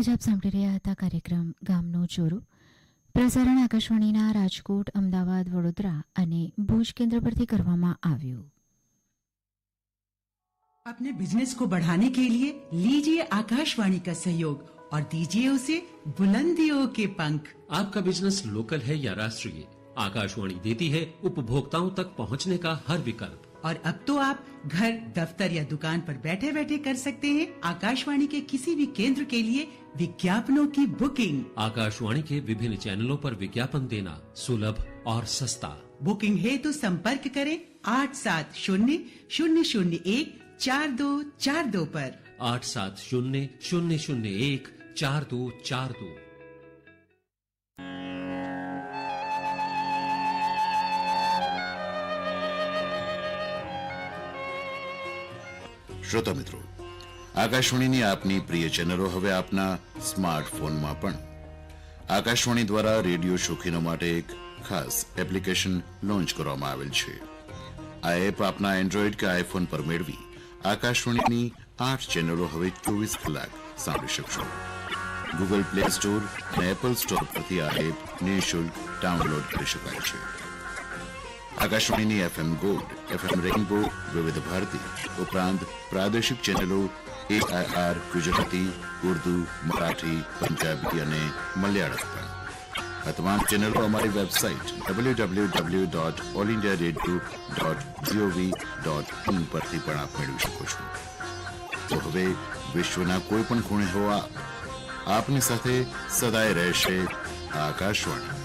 હમણાં જ આપ સાંભળી રહ્યા હતા કાર્યક્રમ ગામનો ચોરો પ્રસારણ આકાશવાણીના રાજકોટ અમદાવાદ વડોદરા અને ભુજ કેન્દ્ર પરથી કરવામાં આવ્યું अपने बिजनेस को बढ़ाने के लिए लीजिए आकाशवाणी का सहयोग और दीजिए उसे बुलंदियों के पंख आपका बिजनेस लोकल है या राष्ट्रीय आकाशवाणी देती है उपभोक्ताओं तक पहुंचने का हर विकल्प और अब तो आप घर दफ्तर या दुकान पर बैठे बैठे कर सकते हैं आकाशवाणी के किसी भी केंद्र के लिए विज्ञापनों की बुकिंग। आकाशवाणी के विभिन्न चैनलों पर विज्ञापन देना सुलभ और सस्ता। बुकिंग है तो संपर्क करें आठ सात शून्य शून्य शून्य एक चार दो चार दो पर। आठ सात शून्य शून्य शून्य एक चार दो चार दो। શ્રોતા મિત્રો, આકાશવાણીની આપની પ્રિય ચેનલો હવે આપના સ્માર્ટફોનમાં પણ. આકાશવાણી દ્વારા રેડિયો શોખીનો માટે એક ખાસ એપ્લિકેશન લોન્ચ કરવામાં આવેલ છે. આ એપ આપના એન્ડ્રોઈડ કે આઈફોન પર મેળવી આકાશવાણીની આઠ ચેનલો હવે ચોવીસ કલાક સાંભળી શકશો. ગૂગલ પ્લે સ્ટોર અને એપલ સ્ટોર પરથી આ એપ નિઃશુલ્ક ડાઉનલોડ કરી શકાય છે. આકાશવાણીની FM gold FM rainbow, Vividh Bharati, ઉપરાંત પ્રાદેશિક ચેનલો એઆઈઆર ગુજરાતી, ઉર્દુ, મરાઠી, પંજાબી અને મલયાળમ પણ. આ ચેનલો અમારી website W W W dot all India radio dot G O V dot in પરથી પણ આપ મેળવી શકો છો. તો હવે વિશ્વના કોઈ પણ ખૂણે હોવા આપની સાથે સદાય રહેશે આકાશવાણી.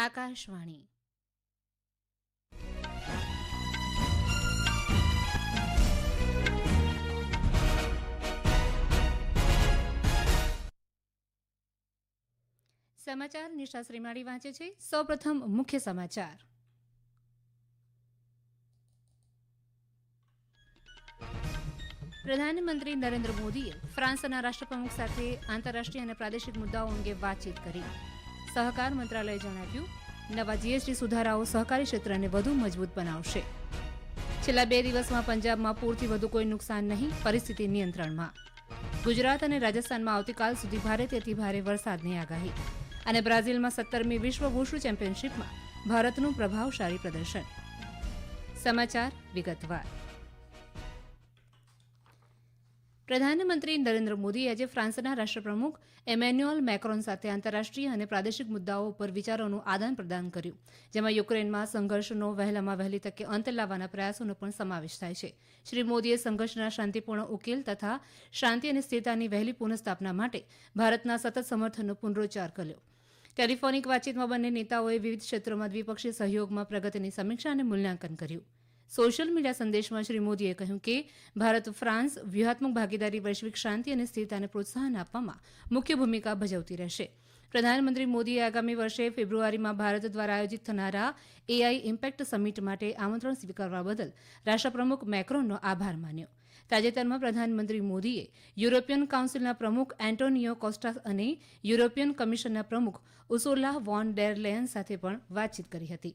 આકાશવાણી. સમાચાર નિશા શ્રીમાળી વાંચે છે. સૌપ્રથમ મુખ્ય સમાચાર. પ્રધાનમંત્રી નરેન્દ્ર મોદીએ ફ્રાન્સના રાષ્ટ્રપ્રમુખ સાથે આંતરરાષ્ટ્રીય અને પ્રાદેશિક મુદ્દાઓ અંગે વાતચીત કરી. સહકાર મંત્રાલયે જણાવ્યું, નવા જીએસટી સુધારાઓ સહકારી ક્ષેત્રને વધુ મજબૂત બનાવશે. છેલ્લા બે દિવસમાં પંજાબમાં પૂરથી વધુ કોઈ નુકસાન નહીં, પરિસ્થિતિ નિયંત્રણમાં. ગુજરાત અને રાજસ્થાનમાં આવતીકાલ સુધી ભારેથી અતિ ભારે વરસાદની આગાહી. અને બ્રાઝિલમાં સત્તરમી વિશ્વ વુશુ ચેમ્પિયનશિપમાં ભારતનું પ્રભાવશાળી પ્રદર્શન. સમાચાર વિગતવાર. પ્રધાનમંત્રી નરેન્દ્ર મોદીએ આજે ફ્રાન્સના રાષ્ટ્રપ્રમુખ એમેન્યુઅલ મેક્રોન સાથે આંતરરાષ્ટ્રીય અને પ્રાદેશિક મુદ્દાઓ પર વિચારોનું આદાન પ્રદાન કર્યું, જેમાં યુક્રેનમાં સંઘર્ષનો વહેલામાં વહેલી તકે અંત લાવવાના પ્રયાસોનો પણ સમાવેશ થાય છે. શ્રી મોદીએ સંઘર્ષના શાંતિપૂર્ણ ઉકેલ તથા શાંતિ અને સ્થિરતાની વહેલી પુનઃસ્થાપના માટે ભારતના સતત સમર્થનનો પુનરોચ્ચાર કર્યો. ટેલિફોનિક વાતચીતમાં બંને નેતાઓએ વિવિધ ક્ષેત્રોમાં દ્વિપક્ષીય સહયોગમાં પ્રગતિની સમીક્ષા અને મૂલ્યાંકન કર્યું. સોશિયલ મીડિયા સંદેશમાં શ્રી મોદીએ કહ્યું કે ભારત ફ્રાન્સ વ્યૂહાત્મક ભાગીદારી, વૈશ્વિક શાંતિ અને સ્થિરતાને પ્રોત્સાહન આપવામાં મુખ્ય ભૂમિકા ભજવતી રહેશે. પ્રધાનમંત્રી મોદીએ આગામી વર્ષે ફેબ્રુઆરીમાં ભારત દ્વારા આયોજિત થનારા એઆઈ ઇમ્પેક્ટ સમિટ માટે આમંત્રણ સ્વીકારવા બદલ રાષ્ટ્રપ્રમુખ મેક્રોનનો આભાર માન્યો. તાજેતરમાં પ્રધાનમંત્રી મોદીએ યુરોપિયન કાઉન્સિલના પ્રમુખ એન્ટોનિયો કોસ્ટા અને યુરોપિયન કમિશનના પ્રમુખ ઉસોલા વોન ડેર લેયન સાથે પણ વાતચીત કરી હતી.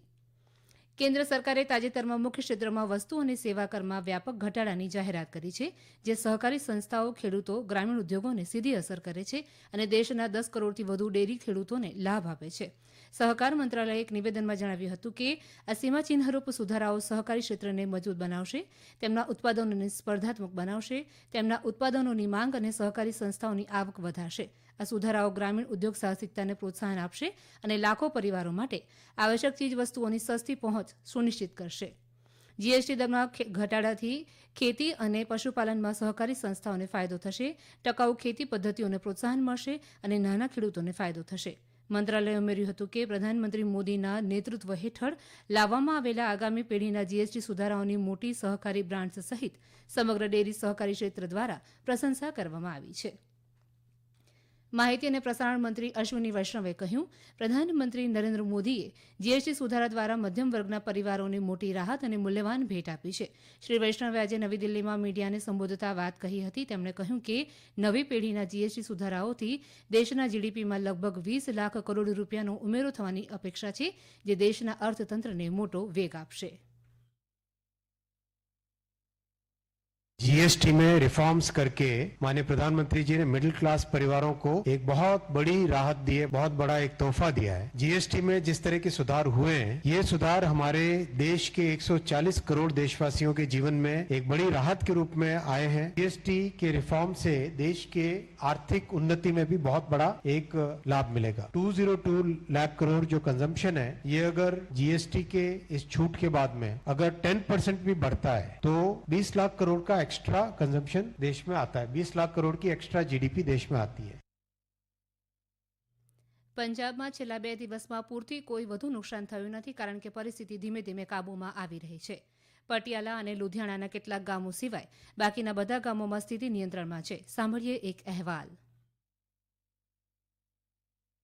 કેન્દ્ર સરકારે તાજેતરમાં મુખ્ય ક્ષેત્રમાં વસ્તુ અને સેવા કરમાં વ્યાપક ઘટાડાની જાહેરાત કરી છે, જે સહકારી સંસ્થાઓ, ખેડૂતો, ગ્રામીણ ઉદ્યોગોને સીધી અસર કરે છે અને દેશના દસ કરોડથી વધુ ડેરી ખેડૂતોને લાભ આપે છે. સહકાર મંત્રાલયે એક નિવેદનમાં જણાવ્યું હતું કે, આ સીમાચિહ્નરૂપ સુધારાઓ સહકારી ક્ષેત્રને મજબૂત બનાવશે, તેમના ઉત્પાદનોને સ્પર્ધાત્મક બનાવશે, તેમના ઉત્પાદનોની માંગ અને સહકારી સંસ્થાઓની આવક વધારશે. આ સુધારાઓ ગ્રામીણ ઉદ્યોગ સાહસિકતાને પ્રોત્સાહન આપશે અને લાખો પરિવારો માટે આવશ્યક ચીજવસ્તુઓની સસ્તી પહોંચ સુનિશ્ચિત કરશે. જીએસટી દરમાં ઘટાડાથી ખેતી અને પશુપાલનમાં સહકારી સંસ્થાઓને ફાયદો થશે, ટકાઉ ખેતી પદ્ધતિઓને પ્રોત્સાહન મળશે અને નાના ખેડૂતોને ફાયદો થશે. મંત્રાલયે ઉમેર્યું હતું કે પ્રધાનમંત્રી મોદીના નેતૃત્વ હેઠળ લાવવામાં આવેલા આગામી પેઢીના જીએસટી સુધારાઓની મોટી સહકારી બ્રાન્ડ્સ સહિત સમગ્ર ડેરી સહકારી ક્ષેત્ર દ્વારા પ્રશંસા કરવામાં આવી છે. માહિતી અને પ્રસારણ મંત્રી અશ્વિની વૈષ્ણવે કહ્યું, પ્રધાનમંત્રી નરેન્દ્ર મોદીએ જીએસટી સુધારા દ્વારા મધ્યમ વર્ગના પરિવારોને મોટી રાહત અને મૂલ્યવાન ભેટ આપી છે. શ્રી વૈષ્ણવે આજે નવી દિલ્હીમાં મીડિયાને સંબોધતા વાત કહી હતી. તેમણે કહ્યું કે, નવી પેઢીના જીએસટી સુધારાઓથી દેશના જીડીપીમાં લગભગ વીસ લાખ કરોડ રૂપિયાનો ઉમેરો થવાની અપેક્ષા છે, જે દેશના અર્થતંત્રને મોટો વેગ આપશે. जीएसटी में रिफॉर्म्स करके माननीय प्रधानमंत्री जी ने मिडिल क्लास परिवारों को एक बहुत बड़ी राहत दी है, बहुत बड़ा एक तोहफा दिया है। जीएसटी में जिस तरह के सुधार हुए हैं, ये सुधार हमारे देश के 140 करोड़ देशवासियों के जीवन में एक बड़ी राहत के रूप में आए हैं। जीएसटी के रिफॉर्म से देश के आर्थिक उन्नति में भी बहुत बड़ा एक लाभ मिलेगा। 202 लाख करोड़ जो कंजम्पशन है, ये अगर जीएसटी के इस छूट के बाद में अगर टेन भी बढ़ता है तो 20 लाख करोड़ का एक्स्ट्रा कंजम्पशन देश में आता है 20 लाख करोड़ की एक्स्ट्रा जीडीपी देश में आती है પંજાબમાં છેલ્લા બે દિવસમાં પૂરથી કોઈ વધુ નુકસાન થયું નથી કારણ કે પરિસ્થિતિ ધીમે ધીમે કાબૂમાં આવી રહી છે પટિયાલા અને લુધિયાણાના કેટલાક ગામો સિવાય બાકીના બધા ગામોમાં સ્થિતિ નિયંત્રણમાં છે સાંભળીએ એક અહેવાલ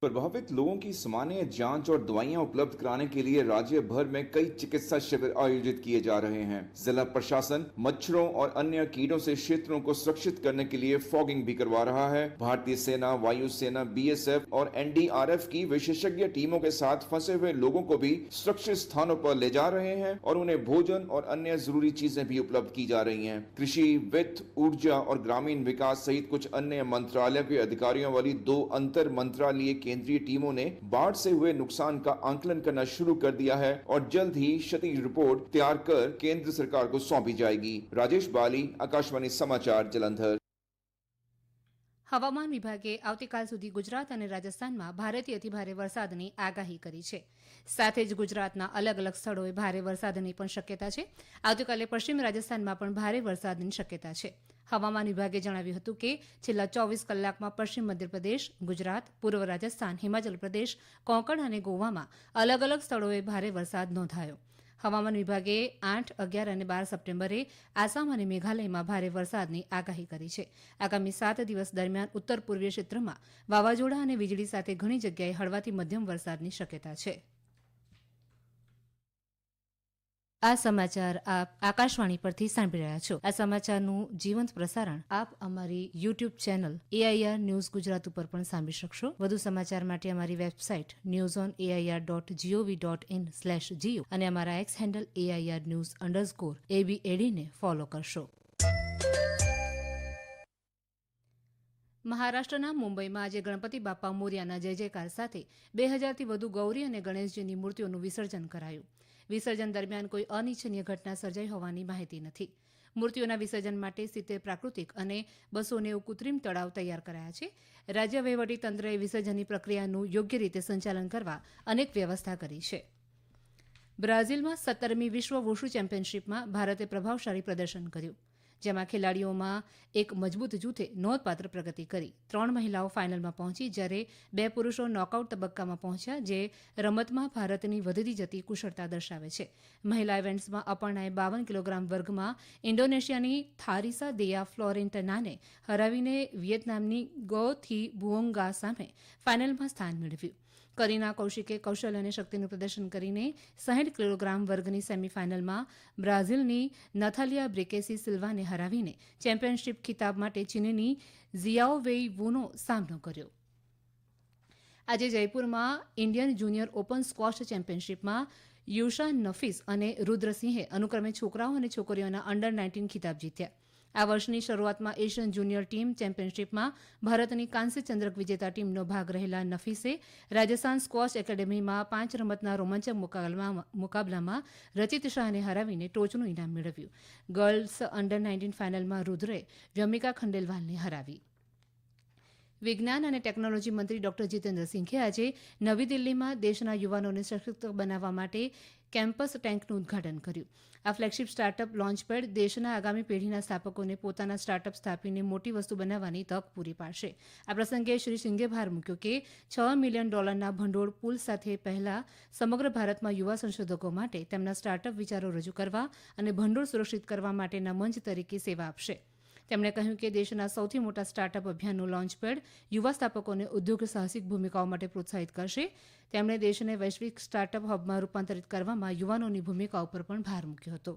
प्रभावित लोगों की सामान्य जाँच और दवाइयाँ उपलब्ध कराने के लिए राज्य भर में कई चिकित्सा शिविर आयोजित किए जा रहे हैं। जिला प्रशासन मच्छरों और अन्य कीड़ों से क्षेत्रों को सुरक्षित करने के लिए फॉगिंग भी करवा रहा है। भारतीय सेना वायु सेना बीएसएफ और एनडीआरएफ की विशेषज्ञ टीमों के साथ फंसे हुए लोगों को भी सुरक्षित स्थानों पर ले जा रहे हैं और उन्हें भोजन और अन्य ज़रूरी चीज़ें भी उपलब्ध की जा रही है। कृषि, वित्त, ऊर्जा और ग्रामीण विकास सहित कुछ अन्य मंत्रालयों के अधिकारियों वाली दो अंतर मंत्रालय केंद्रीय टीमों ने बाढ़ से हुए नुकसान का आंकलन करना शुरू कर दिया है और जल्द ही क्षति रिपोर्ट तैयार कर केंद्र सरकार को सौंपी जाएगी राजेश बाली आकाशवाणी समाचार जलंधर હવામાન વિભાગે આવતીકાલ સુધી ગુજરાત અને રાજસ્થાનમાં ભારેથી અતિભારે વરસાદની આગાહી કરી છે સાથે જ ગુજરાતના અલગ અલગ સ્થળોએ ભારે વરસાદની પણ શક્યતા છે આવતીકાલે પશ્ચિમ રાજસ્થાનમાં પણ ભારે વરસાદની શક્યતા છે હવામાન વિભાગે જણાવ્યું હતું કે છેલ્લા ચોવીસ કલાકમાં પશ્ચિમ મધ્યપ્રદેશ, ગુજરાત, પૂર્વ રાજસ્થાન, હિમાચલ પ્રદેશ, કોંકણ અને ગોવામાં અલગ અલગ સ્થળોએ ભારે વરસાદ નોંધાયો. હવામાન વિભાગે આઠ, અગિયાર અને બાર સપ્ટેમ્બરે આસામ અને મેઘાલયમાં ભારે વરસાદની આગાહી કરી છે. આગામી સાત દિવસ દરમિયાન ઉત્તર પૂર્વીય ક્ષેત્રમાં વાવાઝોડા અને વીજળી સાથે ઘણી જગ્યાએ હળવાથી મધ્યમ વરસાદની શક્યતા છે. આ સમાચાર આપ આકાશવાણી પરથી સાંભળી રહ્યા છો. આ સમાચારનું જીવંત પ્રસારણ આપ અમારી YouTube channel AIR news Gujarat ઉપર પણ સાંભળી શકશો. વધુ સમાચાર માટે અમારી website news on AIR dot G O V dot in slash Jio અને અમારા X handle AIR news underscore A B એડીને follow કરશો. મહારાષ્ટ્રના મુંબઈમાં આજે ગણપતિ બાપા મોર્યાના જય જયકાર સાથે બે હજારથી વધુ ગૌરી અને ગણેશજીની મૂર્તિઓનું વિસર્જન કરાયું. વિસર્જન દરમિયાન કોઈ અનિચ્છનીય ઘટના સર્જાઈ હોવાની માહિતી નથી. મૂર્તિઓના વિસર્જન માટે સિત્તેર પ્રાકૃતિક અને બસો નેવું કૃત્રિમ તળાવ તૈયાર કરાયા છે. રાજ્ય વહીવટી તંત્રએ વિસર્જનની પ્રક્રિયાનું યોગ્ય રીતે સંચાલન કરવા અનેક વ્યવસ્થા કરી છે. બ્રાઝિલમાં સત્તરમી વિશ્વ વુશુ ચેમ્પિયનશિપમાં ભારતે પ્રભાવશાળી પ્રદર્શન કર્યું. જેમાં ખેલાડીઓમાં એક મજબૂત જૂથે નોંધપાત્ર પ્રગતિ કરી. ત્રણ મહિલાઓ ફાઇનલમાં પહોંચી, જ્યારે બે પુરુષો નોકઆઉટ તબક્કામાં પહોંચ્યા, જે રમતમાં ભારતની વધતી જતી કુશળતા દર્શાવે છે. મહિલા ઇવેન્ટ્સમાં અપર્ણાએ બાવન કિલોગ્રામ વર્ગમાં ઇન્ડોનેશિયાની થારીસા દેયા ફ્લોરેન્ટનાને હરાવીને વિયેતનામની ગો થી ભુઓંગા સામે ફાઇનલમાં સ્થાન મેળવ્યું. કરીના કૌશિકે કૌશલ અને શક્તિનું પ્રદર્શન કરીને સાહીઠ કિલોગ્રામ વર્ગની સેમીફાઇનલમાં બ્રાઝિલની નથાલિયા બ્રેકેસી સિલ્વાને હરાવીને ચેમ્પિયનશિપ ખિતાબ માટે ચીનની ઝિયાઓ વેઈ વુનો સામનો કર્યો. આજે જયપુરમાં ઇન્ડિયન જુનિયર ઓપન સ્કોશ ચેમ્પિયનશિપમાં યુશા નફીસ અને રુદ્રસિંહે અનુક્રમે છોકરાઓ અને છોકરીઓના અંડર નાઇન્ટીન ખિતાબ જીત્યા. આ વર્ષની શરૂઆતમાં એશિયન જુનિયર ટીમ ચેમ્પિયનશિપમાં ભારતની કાંસ્ય ચંદ્રક વિજેતા ટીમનો ભાગ રહેલા નફીસે રાજસ્થાન સ્કોચ એકેડેમીમાં પાંચ રમતના રોમાંચક મુકાબલામાં રચિત શાહને હરાવીને ટોચનું ઇનામ મેળવ્યું. ગર્લ્સ અંડર નાઇન્ટીન ફાઇનલમાં રુદ્રે વ્યમિકા ખંડેલવાલને હરાવી. વિજ્ઞાન અને ટેકનોલોજી મંત્રી ડોક્ટર જીતેન્દ્ર સિંઘે આજે નવી દિલ્હીમાં દેશના યુવાનોને સશક્ત બનાવવા માટે કેમ્પસ ટેન્કનું ઉદઘાટન કર્યું. આ ફ્લેગશિપ સ્ટાર્ટઅપ લોન્ચપેડ દેશના આગામી પેઢીના સ્થાપકોને પોતાના સ્ટાર્ટઅપ સ્થાપીને મોટી વસ્તુ બનાવવાની તક પૂરી પાડશે. આ પ્રસંગે શ્રી સિંઘે ભાર મૂક્યો કે છ મિલિયન ડોલરના ભંડોળ પુલ સાથે પહેલા સમગ્ર ભારતમાં યુવા સંશોધકો માટે તેમના સ્ટાર્ટઅપ વિચારો રજૂ કરવા અને ભંડોળ સુરક્ષિત કરવા માટેના મંચ તરીકે સેવા આપશે. તેમણે કહ્યું કે દેશના સૌથી મોટા સ્ટાર્ટઅપ અભિયાનનું લોન્ચપેડ યુવા સ્થાપકોને ઉદ્યોગ સાહસિક ભૂમિકાઓ માટે પ્રોત્સાહિત કરશે. તેમણે દેશને વૈશ્વિક સ્ટાર્ટઅપ હબમાં રૂપાંતરિત કરવામાં યુવાનોની ભૂમિકા ઉપર પણ ભાર મૂક્યો હતો.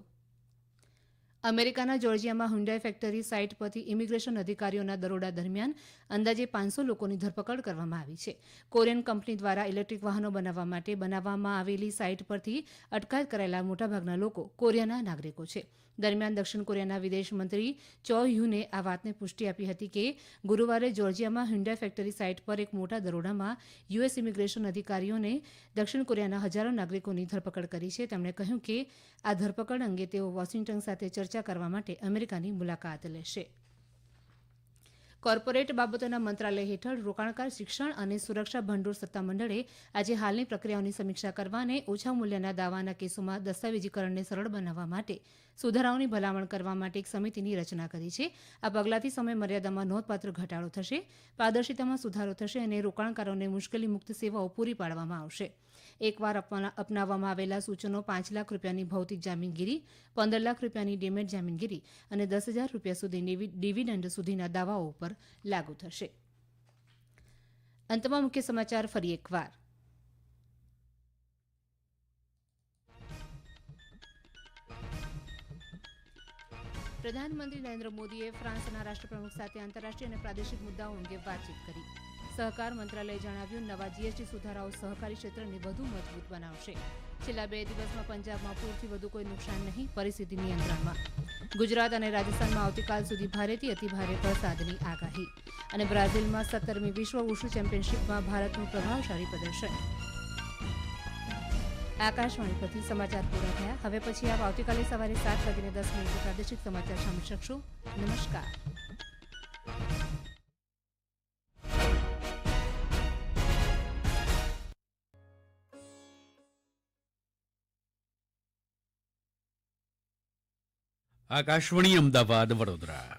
અમેરિકાના જોર્જિયામાં હુન્ડાઈ ફેક્ટરી સાઇટ પરથી ઇમિગ્રેશન અધિકારીઓના દરોડા દરમિયાન અંદાજે પાંચસો લોકોની ધરપકડ કરવામાં આવી છે. કોરિયન કંપની દ્વારા ઇલેક્ટ્રિક વાહનો બનાવવા માટે બનાવવામાં આવેલી સાઇટ પરથી અટકાયત કરાયેલા મોટાભાગના લોકો કોરિયાના નાગરિકો છે. દરમિયાન દક્ષિણ કોરિયાના વિદેશમંત્રી ચો હ્યુને આ વાતને પુષ્ટિ આપી હતી કે ગુરુવારે જોર્જિયામાં હ્યુન્ડા ફેક્ટરી સાઇટ પર એક મોટા દરોડામાં યુએસ ઇમિગ્રેશન અધિકારીઓને દક્ષિણ કોરિયાના હજારો નાગરિકોની ધરપકડ કરી છે. તેમણે કહ્યું કે આ ધરપકડ અંગે તેઓ વોશિંગ્ટન સાથે ચર્ચા કરવા માટે અમેરિકાની મુલાકાત લેશે. કોર્પોરેટ બાબતોના મંત્રાલય હેઠળ રોકાણકાર શિક્ષણ અને સુરક્ષા ભંડોળ સત્તામંડળે આજે હાલની પ્રક્રિયાઓની સમીક્ષા કરવા અને ઓછા મૂલ્યના દાવાના કેસોમાં દસ્તાવેજીકરણને સરળ બનાવવા માટે, સુધારાઓની ભલામણ કરવા માટે એક સમિતિની રચના કરી છે. આ પગલાંથી સમય મર્યાદામાં નોંધપાત્ર ઘટાડો થશે, પારદર્શિતામાં સુધારો થશે અને રોકાણકારોને મુશ્કેલી મુક્ત સેવાઓ પૂરી પાડવામાં આવશે. એકવાર અપના- અપનાવવામાં આવેલા સૂચનો પાંચ લાખ રૂપિયાની ભૌતિક જામીનગીરી, પંદર લાખ રૂપિયાની ડિમેટ જામીનગીરી અને દસ હજાર રૂપિયા સુધી ડિવિ- ડિવિડન્ડ સુધીના દાવાઓ ઉપર લાગુ થશે. અંતમાં મુખ્ય સમાચાર ફરી એકવાર. પ્રધાનમંત્રી નરેન્દ્ર મોદીએ ફ્રાન્સના રાષ્ટ્રપ્રમુખ સાથે આંતરરાષ્ટ્રીય અને પ્રાદેશિક મુદ્દાઓ અંગે વાતચીત કરી. સહકાર મંત્રાલયે જણાવ્યું, નવા જીએસટી સુધારાઓ સહકારી ક્ષેત્રને વધુ મજબૂત બનાવશે. છેલ્લા બે દિવસમાં પંજાબમાં પૂરથી વધુ કોઈ નુકસાન નહીં, પરિસ્થિતિ નિયંત્રણમાં. ગુજરાત અને રાજસ્થાનમાં આવતીકાલ સુધી ભારેથી અતિભારે વરસાદની આગાહી અને બ્રાઝિલમાં સત્તરમી વિશ્વ ઉષુ ચેમ્પિયનશિપમાં ભારતનું પ્રભાવશાળી પ્રદર્શન. આકાશવાણી પરથી સમાચાર પૂરા થયા. હવે પછી આપ આવતીકાલે સવારે સાત વાગીને દસ મિનિટે પ્રાદેશિક સમાચાર સાંભળી શકશો. નમસ્કાર. આકાશવાણી અમદાવાદ વડોદરા.